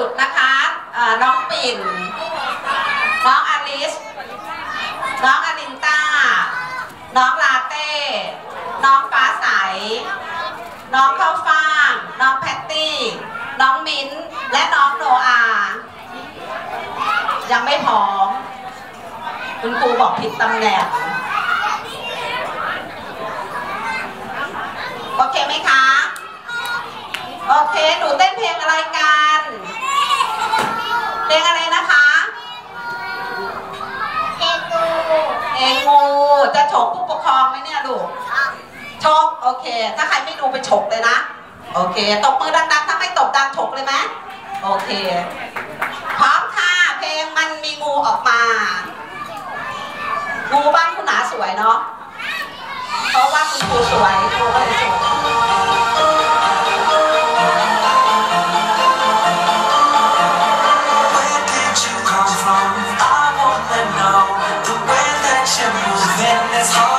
อน้องปิ่น น้องอลิส น้องอลินต้า น้องลาเต้ น้องฟ้าใส น้องข้าวฟ่าง น้องแพตตี้ น้องมิ้นท์และน้องโนอา ยังไม่พร้อม คุณครูบอกผิดตำแหน่งโอเคไหมคะ โอเค หนูเต้นเพลงอะไรกัน เพลงอะไรนะคะ เอกู เองงู จะฉกผู้ปกครองไหมเนี่ยลูกฉกโอเค ถ้าใครไม่ดูไปฉกเลยนะ โอเค ตบมือดังๆ ถ้าไม่ตบดังฉกเลยไหมโอเค พร้อมค่ะ เพลงมันมีงูออกมา งูบ้านคุณหนาสวยเนาะ เพราะว่าคุณครูสวยครูก็เลยสวย it's hard.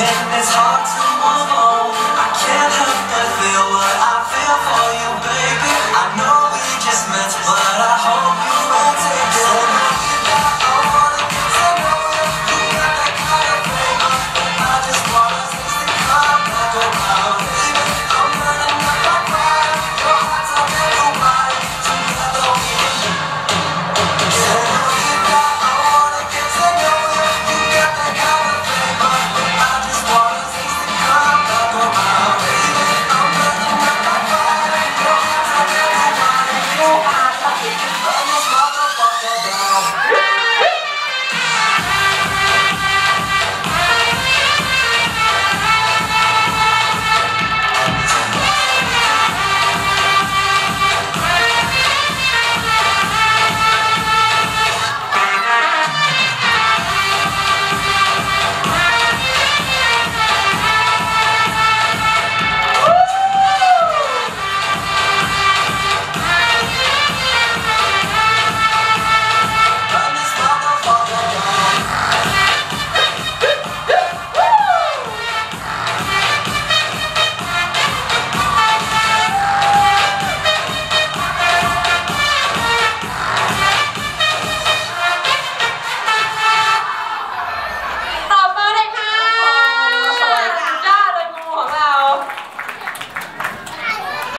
Everything is hard.